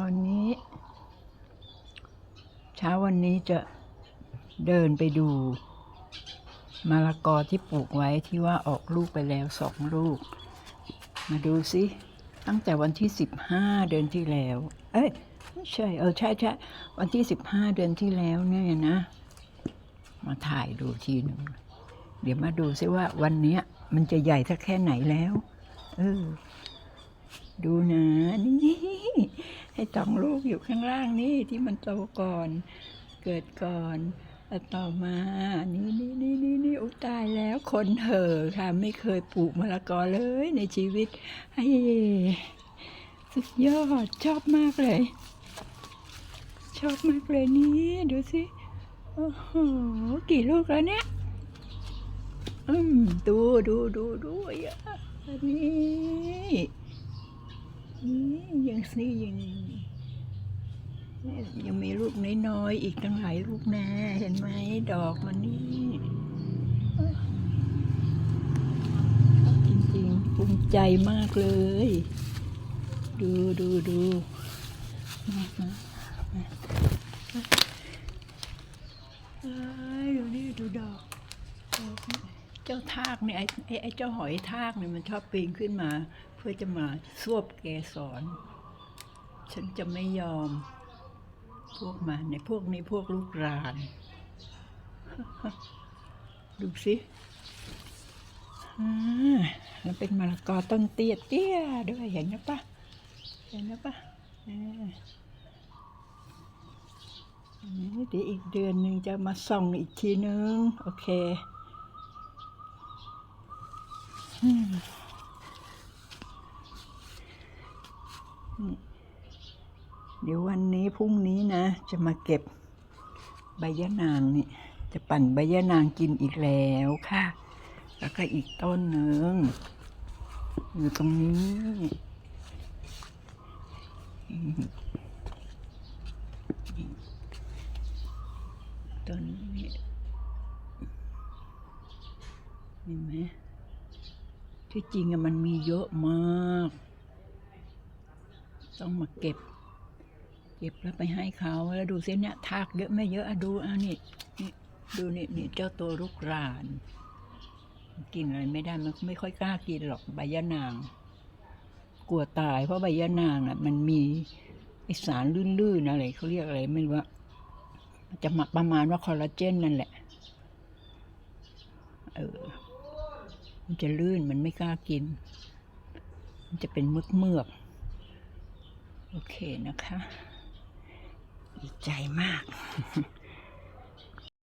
ตอนนี้ เช้าวันนี้จะเดินไปดูมะละกอที่ปลูกไว้ที่ว่าออกลูกไปแล้วสองลูก มาดูสิ ตั้งแต่วันที่สิบห้าเดือนที่แล้ว เอ้ยไม่ใช่ เออใช่ใช่วันที่สิบห้าเดือนที่แล้วเนี่ยนะ มาถ่ายดูทีหนึ่งเดี๋ยวมาดูซิว่าวันนี้มันจะใหญ่สักแค่ไหนแล้ว เออ ดูนะ นี่ ให้สองลูกอยู่ข้างล่างนี่ที่มันโตก่อน เกิดก่อนต่อมา นี่นี่นี่นี่นี่อุตายแล้วคนเห่อะค่ะ ไม่เคยปลูกมะละกอเลยในชีวิตไอ้สุดยอดชอบมากเลย ชอบมากเลยนี่ดูสิ โอ้โห กี่ลูกแล้วเนี่ย อืม ดูดูดูดูอะนี่นี่ยังสิยัง ยังมีลูกน้อยๆอีกตั้งหลายลูกแน่เห็นไหมดอกมันนี่จริงๆภูมิใจมากเลย ดูดูดูมามามาดูนี่ดูดอกเจ้าทากเนี่ยไอ้ไอ้ไอ้เจ้าหอยทากเนี่ยมันชอบปีนขึ้นมา เพื่อจะมาสวบเกสรฉันจะไม่ยอม พวกมันในพวกนี้พวกลูกราน ดูสิแล้วเป็นมะละกอต้นเตี้ยเตี้ยด้วยเห็นนะปะเห็นนะปะอ่าอันนี้เดี๋ยวอีกเดือนหนึ่งจะมาส่องอีกทีนึง โอเคอืม เดี๋ยววันนี้พรุ่งนี้นะ จะมาเก็บใบยะนางนี่ จะปั่นใบยะนางกินอีกแล้วค่ะ แล้วก็อีกต้นหนึ่งอยู่ตรงนี้ต้นนี้เห็นไหมที่จริงอะมันมีเยอะมาก ต้องมาเก็บ เก็บแล้วไปให้เขาแล้วดูสิเนี่ยทากเยอะไม่เยอะอะดูอะนี่นี่ดูนี่นี่เจ้าตัวลูกราน กินอะไรไม่ได้มันไม่ค่อยกล้ากินหรอกใบยะนาง กลัวตายเพราะใบยะนางอะ มันมีไอสารลื่นๆอะไรเขาเรียกอะไรไม่รู้ว่าจะมาประมาณว่าคอลลาเจนนั่นแหละ เออ มันจะลื่นมันไม่กล้ากิน มันจะเป็นมือกเมือกโอเคนะคะ ดีใจมาก